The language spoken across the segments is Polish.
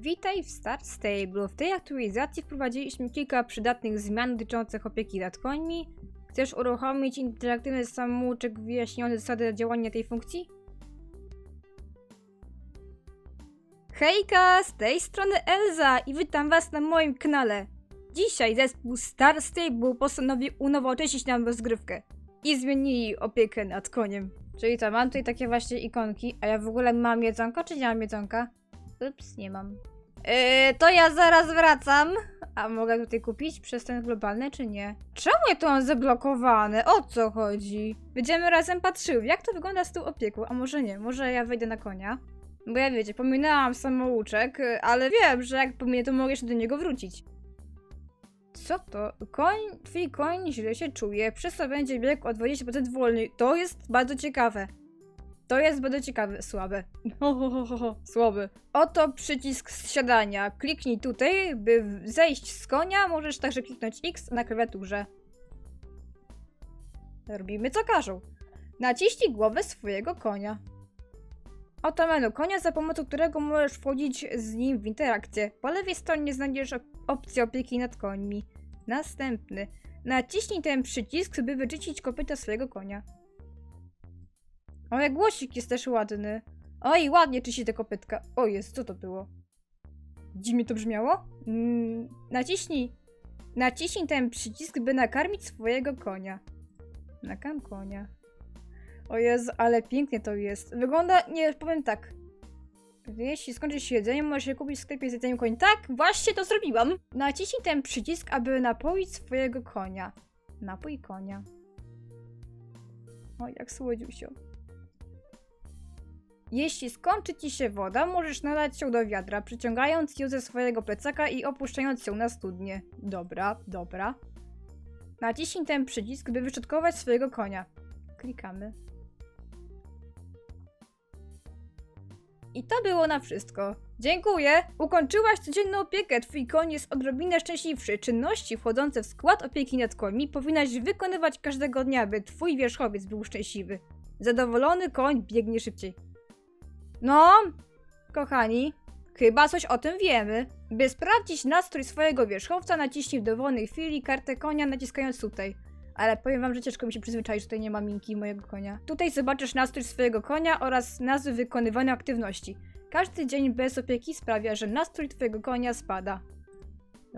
Witaj w Star Stable. W tej aktualizacji wprowadziliśmy kilka przydatnych zmian dotyczących opieki nad końmi. Chcesz uruchomić interaktywny samouczek wyjaśniony zasady działania tej funkcji? Hejka, z tej strony Elza i witam was na moim kanale. Dzisiaj zespół Star Stable postanowił unowocześnić nam rozgrywkę i zmienili opiekę nad koniem. Czyli to, mam tutaj takie właśnie ikonki, a ja w ogóle mam jedzonko, czy nie mam jedzonka? Ups, nie mam. Yy, to ja zaraz wracam. A mogę tutaj kupić przez ten globalny, czy nie? Czemu ja tu mam zablokowane? O co chodzi? Będziemy razem patrzyły, jak to wygląda z tą opieką. A może nie, może ja wejdę na konia. Bo ja wiecie, pominęłam samouczek, ale wiem, że jak pominę, to mogę jeszcze do niego wrócić. Co to? Koń, twój koń źle się czuje, przez co będzie biegł o 20% wolniej. To jest bardzo ciekawe. To jest bardzo ciekawe, słabe. Ho, ho, ho, ho, ho. Słaby. Oto przycisk zsiadania. Kliknij tutaj, by zejść z konia. Możesz także kliknąć X na klawiaturze. Robimy co każą. Naciśnij głowę swojego konia. Oto menu konia, za pomocą którego możesz wchodzić z nim w interakcję. Po lewej stronie znajdziesz op- opcję opieki nad końmi. Następny. Naciśnij ten przycisk, by wyczyścić kopyta swojego konia. Ale głosik jest też ładny. Oj, ładnie czyści te kopytka. O jest, co to było? Dziwnie to brzmiało? Mm, naciśnij. Naciśnij ten przycisk, by nakarmić swojego konia. Nakarm konia. O Jezu, ale pięknie to jest. Wygląda, nie, powiem tak. Jeśli skończy się jedzenie, możesz je kupić w sklepie z jedzeniem koń. Tak, właśnie to zrobiłam. Naciśnij ten przycisk, aby napoić swojego konia. Napój konia. O, jak słodziusio. Jeśli skończy ci się woda, możesz nalać ją do wiadra, przyciągając ją ze swojego plecaka i opuszczając ją na studnię. Dobra, dobra. Naciśnij ten przycisk, by wyszczotkować swojego konia. Klikamy. I to było na wszystko. Dziękuję! Ukończyłaś codzienną opiekę. Twój koń jest odrobinę szczęśliwszy. Czynności wchodzące w skład opieki nad końmi powinnaś wykonywać każdego dnia, by twój wierzchowiec był szczęśliwy. Zadowolony koń biegnie szybciej. No, kochani, chyba coś o tym wiemy. By sprawdzić nastrój swojego wierzchowca, naciśnij w dowolnej chwili kartę konia naciskając tutaj. Ale powiem wam, że ciężko mi się przyzwyczaić, że tutaj nie ma minki mojego konia. Tutaj zobaczysz nastrój swojego konia oraz nazwy wykonywanych aktywności. Każdy dzień bez opieki sprawia, że nastrój twojego konia spada.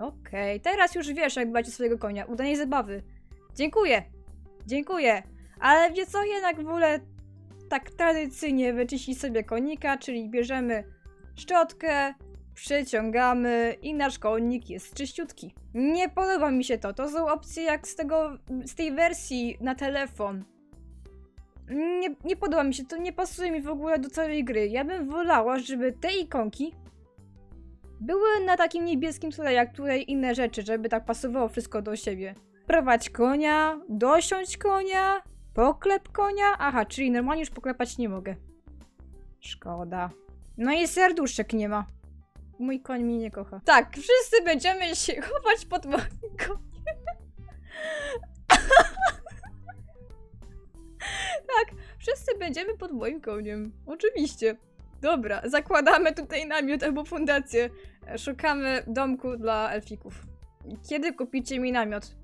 Okej, teraz już wiesz, jak dbać o swojego konia. Udanej zabawy. Dziękuję. Dziękuję. Ale wie co, jednak wolę tak tradycyjnie wyczyścić sobie konika, czyli bierzemy szczotkę, przeciągamy i nasz konik jest czyściutki. Nie podoba mi się to. To są opcje jak z tego, z tej wersji na telefon. Nie, nie podoba mi się, to nie pasuje mi w ogóle do całej gry. Ja bym wolała, żeby te ikonki były na takim niebieskim tle, jak tutaj inne rzeczy, żeby tak pasowało wszystko do siebie. Prowadź konia, dosiąść konia, poklep konia. Aha, czyli normalnie już poklepać nie mogę. Szkoda. No i serduszek nie ma. Mój koń mnie nie kocha. Tak, wszyscy będziemy się chować pod moim koniem. tak, wszyscy będziemy pod moim koniem. Oczywiście. Dobra, zakładamy tutaj namiot albo fundację. Szukamy domku dla elfików. Kiedy kupicie mi namiot?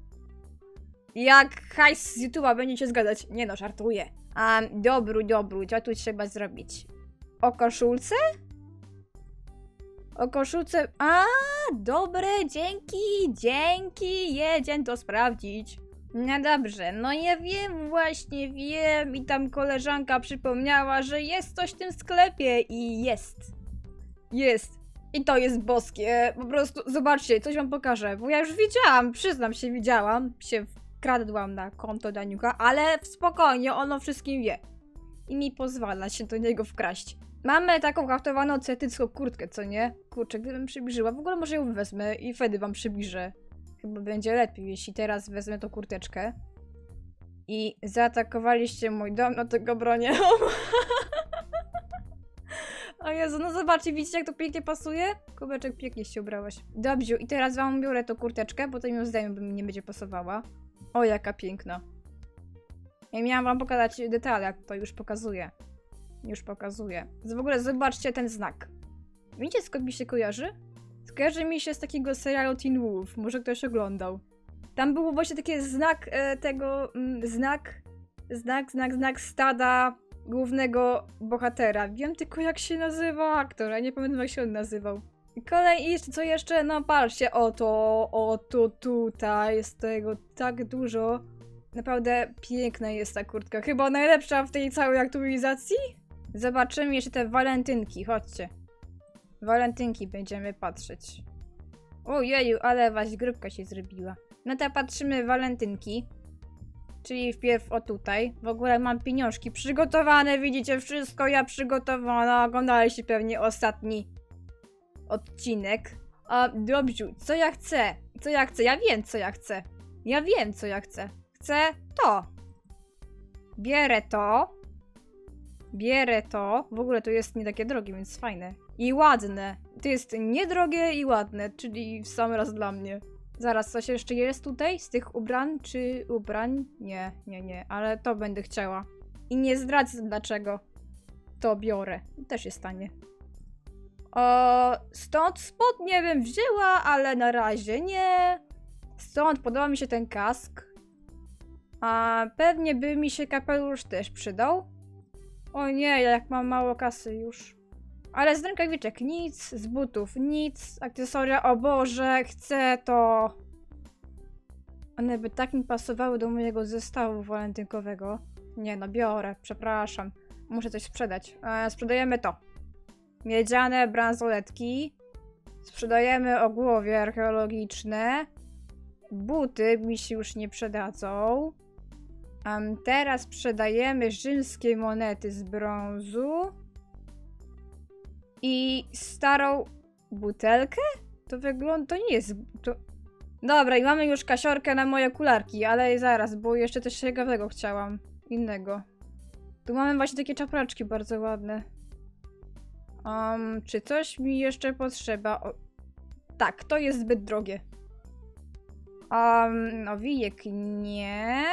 Jak hajs z YouTube'a będziecie zgadzać. Nie no, żartuję. A, dobru, dobru, co tu trzeba zrobić? O koszulce? O koszulce. A, dobre, dzięki, dzięki, jedziemy to sprawdzić. No dobrze, no ja wiem, właśnie wiem i tam koleżanka przypomniała, że jest coś w tym sklepie i jest. Jest. I to jest boskie. Po prostu, zobaczcie, coś wam pokażę, bo ja już widziałam, przyznam się, widziałam, się wkradłam na konto Daniuka, ale spokojnie, ono wszystkim wie. I mi pozwala się do niego wkraść. Mamy taką haftowaną celtycką kurtkę, co nie? Kurczę, gdybym przybliżyła, w ogóle może ją wezmę i wtedy wam przybliżę. Chyba będzie lepiej, jeśli teraz wezmę tą kurteczkę. I zaatakowaliście mój dom, no to go bronię. O Jezu, no zobaczcie, widzicie jak to pięknie pasuje? Kubeczek, pięknie się ubrałaś. Dobrze, i teraz wam biorę tą kurteczkę, potem ją zdejmę, bo mi nie będzie pasowała. O, jaka piękna. Ja miałam wam pokazać detale, to już pokazuję. Już pokazuję. W ogóle zobaczcie ten znak. Wiecie skąd mi się kojarzy? Skojarzy mi się z takiego serialu Teen Wolf, może ktoś oglądał. Tam był właśnie taki znak e, tego, mm, znak, znak, znak, znak stada głównego bohatera. Wiem tylko jak się nazywa aktor, a nie pamiętam jak się on nazywał. Kolej i co jeszcze? No patrzcie, oto, oto tutaj jest tego tak dużo. Naprawdę piękna jest ta kurtka. Chyba najlepsza w tej całej aktualizacji. Zobaczymy jeszcze te walentynki, chodźcie. Walentynki będziemy patrzeć. Ojeju, ale waś grupka się zrobiła. No to patrzymy walentynki. Czyli wpierw o tutaj. W ogóle mam pieniążki przygotowane, widzicie wszystko ja przygotowana. Oglądaliście pewnie ostatni odcinek. A dobrze, co ja chcę? Co ja chcę? Ja wiem, co ja chcę. Ja wiem, co ja chcę. Chcę to. Bierę to. Bierę to. W ogóle to jest nie takie drogie, więc fajne. I ładne. To jest niedrogie i ładne, czyli w sam raz dla mnie. Zaraz, coś jeszcze jest tutaj z tych ubrań, czy ubrań? Nie, nie, nie, ale to będę chciała. I nie zdradzę dlaczego. To biorę. Też jest tanie. O, stąd spodnie bym wzięła, ale na razie nie. Stąd podoba mi się ten kask. A pewnie by mi się kapelusz też przydał. O nie, jak mam mało kasy już. Ale z rękawiczek nic, z butów nic, akcesoria, o Boże, chcę to. One by tak mi pasowały do mojego zestawu walentynkowego. Nie no, biorę, przepraszam. Muszę coś sprzedać. E, sprzedajemy to. Miedziane bransoletki. Sprzedajemy ogłowie archeologiczne. Buty mi się już nie przydadzą. Em, teraz sprzedajemy rzymskie monety z brązu. I starą butelkę? To wygląda. To nie jest. To... Dobra, i mamy już kasiorkę na moje okularki, ale zaraz, bo jeszcze coś ciekawego chciałam. Innego. Tu mamy właśnie takie czapraczki bardzo ładne. Um, czy coś mi jeszcze potrzeba? O... Tak, to jest zbyt drogie. Um, no wijek nie.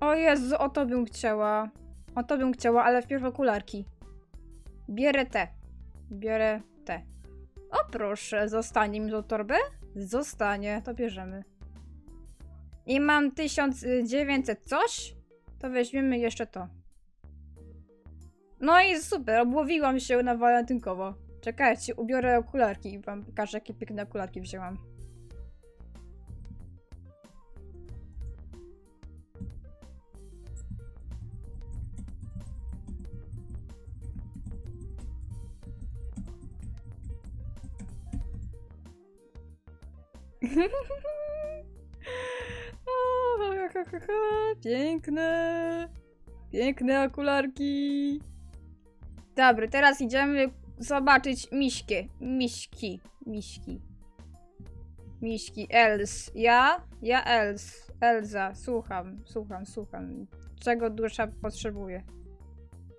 O Jezu, o to bym chciała. O to bym chciała, ale wpierw okularki. Bierę te. Biorę te. O proszę, zostanie mi do torby? Zostanie, to bierzemy. I mam 1900 coś? To weźmiemy jeszcze to. No i super, obłowiłam się na walentynkowo. Czekajcie, ubiorę okularki i wam pokażę, jakie piękne okularki wzięłam. Piękne. Piękne okularki. Dobra, teraz idziemy zobaczyć miśkę. Miśki. Miśki. Miśki. Els. Ja? Ja Els. Elza. Słucham, słucham, słucham. Czego dusza potrzebuje.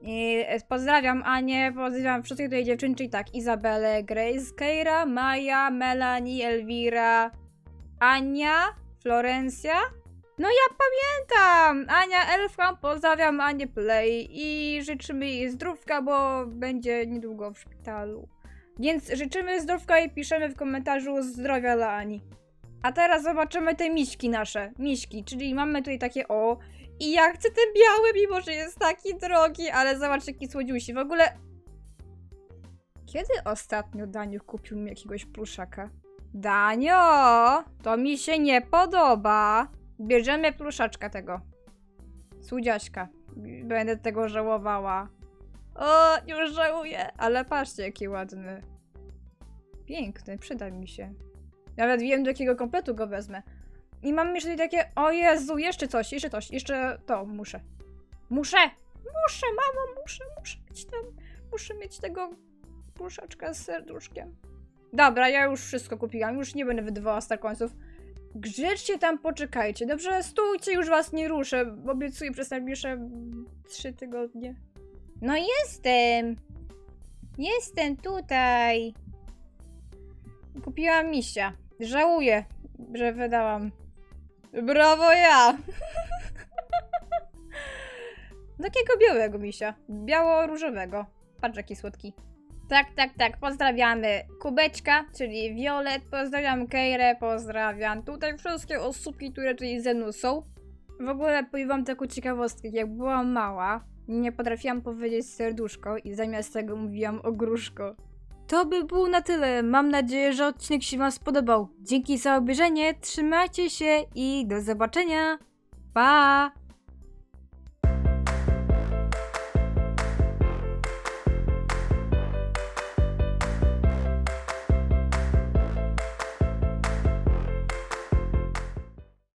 I e, pozdrawiam Anię, pozdrawiam wszystkich tutaj dziewczyn, czyli tak, Izabelę, Grace, Keira, Maja, Melanie, Elvira, Ania, Florencja. No ja pamiętam! Ania Elfram, pozdrawiam Anię Play i życzymy jej zdrówka, bo będzie niedługo w szpitalu. Więc życzymy zdrówka i piszemy w komentarzu zdrowia dla Ani. A teraz zobaczymy te miśki nasze. Miśki, czyli mamy tutaj takie o. I ja chcę ten biały, mimo że jest taki drogi, ale zobacz jaki słodziusi. W ogóle... Kiedy ostatnio Daniu kupił mi jakiegoś pluszaka? Danio! To mi się nie podoba. Bierzemy pluszaczka tego. Słodziaśka. Będę tego żałowała. O, już żałuję. Ale patrzcie, jaki ładny. Piękny, przyda mi się. Nawet wiem, do jakiego kompletu go wezmę. I mam jeszcze takie, o Jezu, jeszcze coś, jeszcze coś, jeszcze to, muszę. Muszę! Muszę, mamo, muszę, muszę mieć ten, muszę mieć tego pluszaczka z serduszkiem. Dobra, ja już wszystko kupiłam, już nie będę wydawała starkońców. Grzecznie tam poczekajcie, dobrze? Stójcie, już was nie ruszę, obiecuję przez najbliższe trzy tygodnie. No jestem! Jestem tutaj! Kupiłam misia. Żałuję, że wydałam. Brawo ja! Takiego białego misia. Biało-różowego. Patrz jaki słodki. Tak, tak, tak. Pozdrawiamy Kubeczka, czyli Violet, pozdrawiam Kejrę, pozdrawiam tutaj wszystkie osóbki, które tutaj ze mną są. W ogóle powiem wam taką ciekawostkę, jak byłam mała, nie potrafiłam powiedzieć serduszko i zamiast tego mówiłam ogróżko. To by było na tyle. Mam nadzieję, że odcinek się wam spodobał. Dzięki za obejrzenie, trzymajcie się i do zobaczenia. Pa!